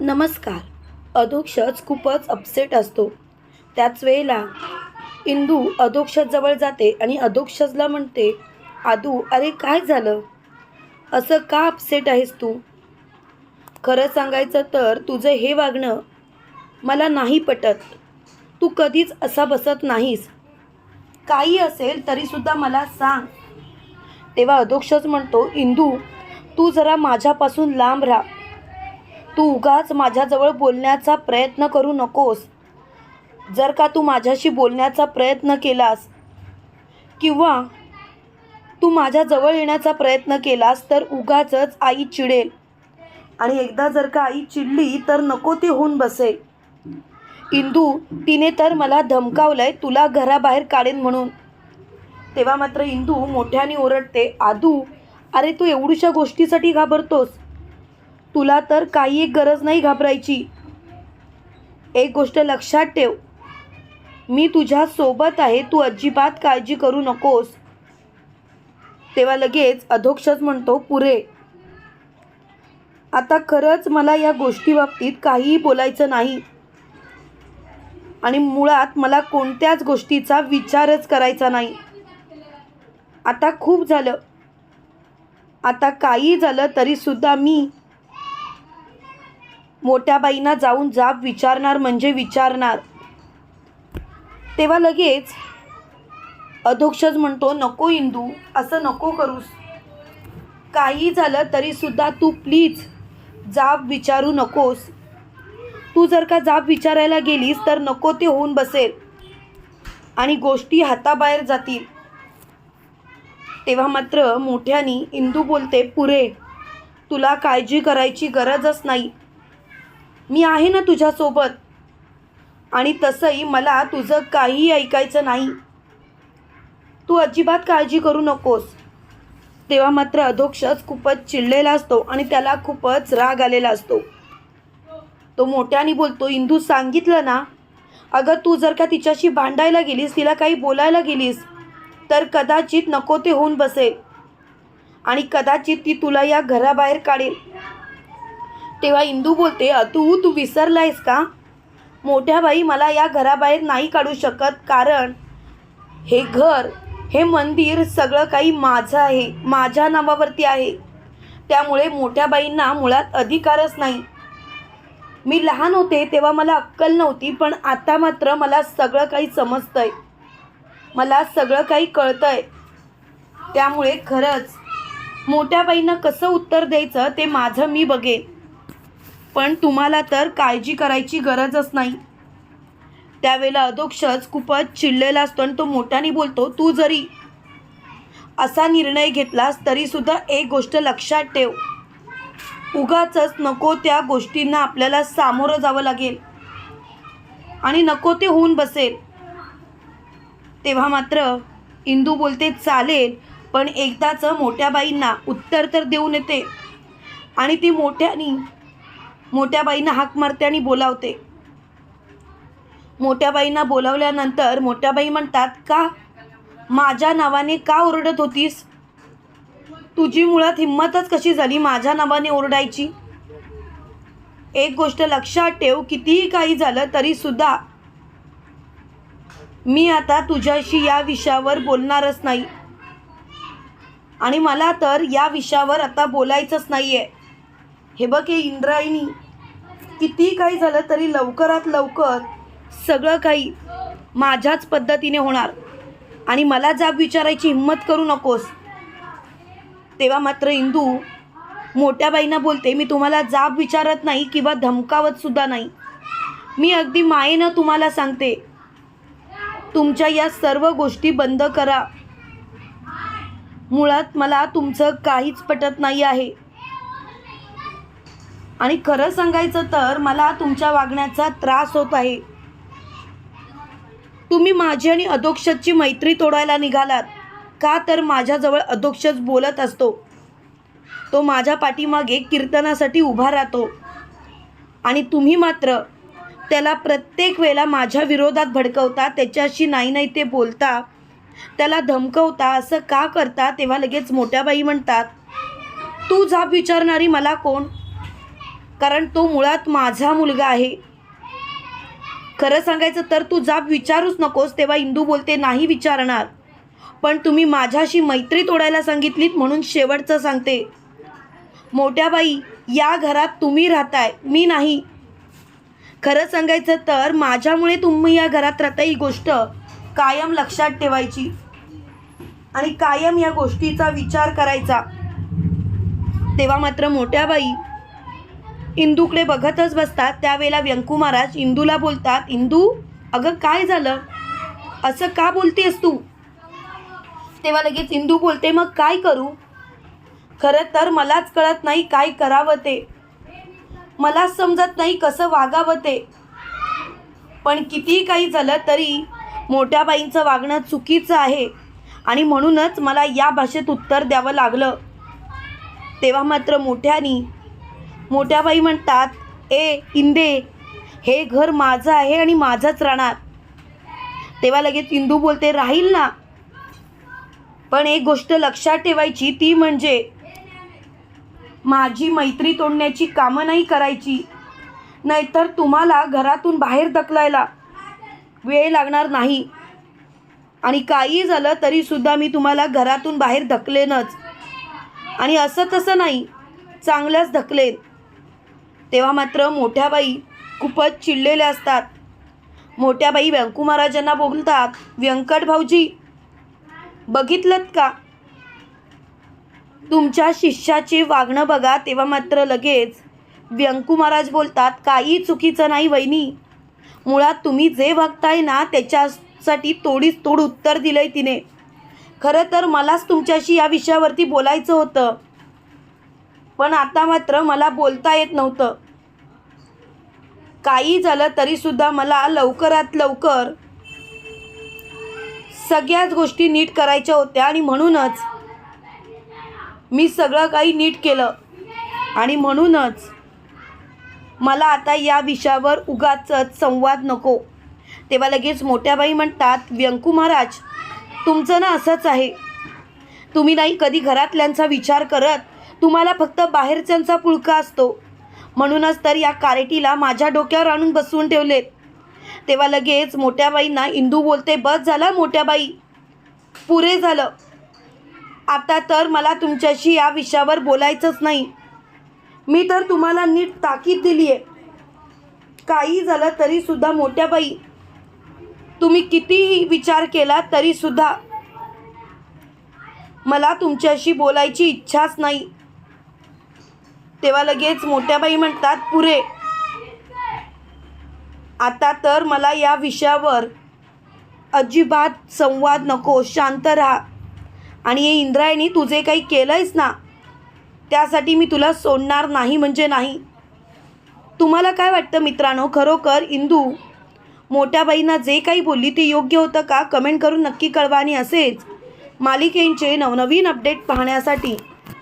नमस्कार. अधोक्षज खूपच अपसेट असतो. त्याच वेळेला इंदू अधोक्षजवळ जाते आणि अधोक्षजला म्हणते आदू अरे काय झालं? असं का अपसेट आहेस तू? खरं सांगायचं तर तुझं हे वागणं मला नाही पटत. तू कधीच असा बसत नाहीस. काही असेल तरीसुद्धा मला सांग. तेव्हा अधोक्षज म्हणतो इंदू तू जरा माझ्यापासून लांब राहा. तू उगाच माझ्याजवळ बोलण्याचा प्रयत्न करू नकोस. जर का तू माझ्याशी बोलण्याचा प्रयत्न केलास किंवा तू माझ्याजवळ येण्याचा प्रयत्न केलास तर उगाचच आई चिडेल. आणि एकदा जर का आई चिडली तर नको ती होऊन बसेल. इंदू तिने तर मला धमकावलंय तुला घराबाहेर काढेन म्हणून. तेव्हा मात्र इंदू मोठ्याने ओरडते आदू अरे तू एवढूशा गोष्टीसाठी घाबरतोस. तुला तर काही एक गरज नाही घाबरायची. एक गोष्ट लक्षात ठेव. मी तुझ्या सोबत आहे तू अजिबात काळजी करू नकोस. तेव्हा लगेच अधोक्षच म्हणतो पुरे. आता खरंच मला या गोष्टीबाबतीत काहीही बोलायचं नाही. आणि मुळात मला कोणत्याच गोष्टीचा विचारच करायचा नाही. आता खूप झालं. आता काही झालं तरीसुद्धा मी मोठ्याबाईंना जाऊन जाब विचारणार म्हणजे विचारणार. तेव्हा लगेच अधोक्षज म्हणतो नको इंदू असं नको करूस. काही झालं तरीसुद्धा तू प्लीज जाब विचारू नकोस. तू जर का जाब विचारायला गेलीस तर नको ते होऊन बसेल. आणि गोष्टी हाताबाहेर जातील. तेव्हा मात्र मोठ्यानी इंदू बोलते पुरे तुला काळजी करायची गरजच नाही. मी आहे ना तुझ्यासोबत. आणि तसंही मला तुझं काहीही ऐकायचं नाही. तू अजिबात काळजी करू नकोस. तेव्हा मात्र अधोक्षच खूपच चिडलेला असतो आणि त्याला खूपच राग आलेला असतो. तो मोठ्याने बोलतो इंदू सांगितलं ना? अगं तू जर का तिच्याशी भांडायला गेलीस तिला काही बोलायला गेलीस तर कदाचित नको ते होऊन बसेल. आणि कदाचित ती तुला या घराबाहेर काढेल. तेव्हा इंदू बोलते तू तू विसरलायस का? मोठ्या बाई मला या घराबाहेर नाही काढू शकत कारण हे घर हे मंदिर सगळं काही माझं आहे माझ्या नावावरती आहे. त्यामुळे मोठ्या बाईंना मुळात अधिकारच नाही. मी लहान होते तेव्हा मला अक्कल नव्हती पण आता मात्र मला सगळं काही समजतंय. मला सगळं काही कळतंय. त्यामुळे खरंच मोठ्या बाईंना कसं उत्तर द्यायचं ते माझं मी बघेन. पण तुम्हाला तर काळजी करायची गरजच नाही. त्यावेळेला अधोक्षच खूपच चिडलेला असतो आणि तो मोठ्याने बोलतो तू जरी असा निर्णय घेतलास तरीसुद्धा एक गोष्ट लक्षात ठेव. उगाचच नको त्या गोष्टींना आपल्याला सामोरं जावं लागेल आणि नको ते होऊन बसेल. तेव्हा मात्र इंदू बोलते चालेल पण एकदाचं मोठ्या बाईंना उत्तर तर देऊन येते. आणि ती मोठ्यानी मोठ्या बाईंना हाक मारते आणि बोलावते. मोठ्याबाईंना बोलावल्यानंतर मोठ्या बाई म्हणतात का? माझ्या नावाने का ओरडत होतीस? तुझी मुळात हिंमतच कशी झाली माझ्या नावाने ओरडायची? एक गोष्ट लक्षात ठेव कितीही काही झालं तरीसुद्धा मी आता तुझ्याशी या विषयावर बोलणारच नाही. आणि मला तर या विषयावर आता बोलायचंच नाही आहे हे बघ हे इंद्रायणी कितीही काही झालं तरी लवकरात लवकर सगळं काही माझ्याच पद्धतीने होणार. आणि मला जाब विचारायची हिंमत करू नकोस. तेव्हा मात्र इंदू मोठ्या बाईंना बोलते मी तुम्हाला जाब विचारत नाही किंवा धमकावत सुद्धा नाही. मी अगदी मायेनं तुम्हाला सांगते तुमच्या या सर्व गोष्टी बंद करा. मुळात मला तुमचं काहीच पटत नाही आहे. आणि खरं सांगायचं तर मला तुमच्या वागण्याचा त्रास होत आहे. तुम्ही माझी आणि अधोक्षतची मैत्री तोडायला निघालात. का तर माझ्याजवळ अधोक्षत बोलत असतो. तो माझ्या पाठीमागे कीर्तनासाठी उभा राहतो. आणि तुम्ही मात्र त्याला प्रत्येक वेळेला माझ्या विरोधात भडकवता त्याच्याशी नाही नाही ते बोलता त्याला धमकवता असं का करता तेव्हा लगेच मोठ्या बाई म्हणतात तू झाप विचारणारी मला कोण? कारण तो मुळात माझा मुलगा आहे. खरं सांगायचं तर तू जाब विचारूच नकोस तेव्हा इंदू बोलते नाही विचारणार. पण तुम्ही माझ्याशी मैत्री तोडायला सांगितलीत म्हणून शेवटचं सांगते. मोठ्या बाई या घरात तुम्ही राहताय मी नाही. खरं सांगायचं तर माझ्यामुळे तुम्ही या घरात राहता ही गोष्ट कायम लक्षात ठेवायची आणि कायम या गोष्टीचा विचार करायचा. तेव्हा मात्र मोठ्या बाई इंदूकडे बघतच बसतात. त्यावेळेला व्यंकू महाराज इंदूला बोलतात इंदू अगं काय झालं? असं का बोलतेस तू? तेव्हा लगेच इंदू बोलते मग काय करू? खरं तर मलाच कळत नाही काय करावं ते. मलाच समजत नाही कसं वागावं ते. पण कितीही काही झालं तरी मोठ्या बाईंचं वागणं चुकीचं आहे. आणि म्हणूनच मला या भाषेत उत्तर द्यावं लागलं. तेव्हा मात्र मोठ्यानी मोठ्या बाई म्हणतात ए इंदे हे घर माझं आहे आणि माझंच राहणार. तेव्हा लगेच इंदू बोलते राहील ना. पण एक गोष्ट लक्षात ठेवायची ती म्हणजे माझी मैत्री तोडण्याची कामं नाही करायची. नाहीतर तुम्हाला घरातून बाहेर ढकलायला वेळ लागणार नाही. आणि काही झालं तरीसुद्धा मी तुम्हाला घरातून बाहेर ढकलेनच. आणि असं तसं नाही चांगलंच ढकलेन. तेव्हा मात्र मोठ्या बाई खूपच चिडलेल्या असतात. मोठ्या बाई व्यंकू महाराजांना बोलतात व्यंकट भाऊजी बघितलं का? तुमच्या शिष्याचे वागणं बघा. तेव्हा मात्र लगेच व्यंकू महाराज बोलतात काही चुकीचं नाही वहिनी. मुळात तुम्ही जे बघताय ना त्याच्यासाठी तोडीच तोड उत्तर दिलंय तिने. खरं तर मलाच तुमच्याशी या विषयावरती बोलायचं होतं. पण आता मात्र मला बोलता येत नव्हतं. काही झालं तरीसुद्धा मला लवकरात लवकर सगळ्याच गोष्टी नीट करायच्या होत्या आणि म्हणूनच मी सगळं काही नीट केलं. आणि म्हणूनच मला आता या विषयावर उगाच संवाद नको. तेव्हा लगेच मोठ्या बाई म्हणतात व्यंकू महाराज तुमचं ना असंच आहे. तुम्ही नाही कधी घरातल्यांचा विचार करत तुम्हाला फक्त बाहेरच्यांचा पुळका असतो. म्हणूनच तर या कारेटीला माझ्या डोक्यावर आणून बसवून ठेवलेत. तेव्हा लगेच मोठ्या बाईंना इंदू बोलते बस झाला मोठ्या बाई. पुरे झालं. आता तर मला तुमच्याशी या विषयावर बोलायचंच नाही. मी तर तुम्हाला नीट ताकीद दिली आहे काही झालं तरीसुद्धा मोठ्या बाई. तुम्ही कितीही विचार केला तरीसुद्धा मला तुमच्याशी बोलायची इच्छाच नाही. तेव्हा लगेच मोठ्या बाई म्हणतात पुरे. आता तर मला या विषयावर अजिबात संवाद नको शांत राहा. आणि हे इंद्रायणी तुझे काही केलंयस ना? त्यासाठी मी तुला सोडणार नाही म्हणजे नाही. तुम्हाला काय वाटतं मित्रांनो? खरोखर इंदू मोठ्या बाईंना जे काही बोलली ते योग्य होतं का? कमेंट करून नक्की कळवा आणि असेच मालिकेंचे नवनवीन अपडेट पाहण्यासाठी.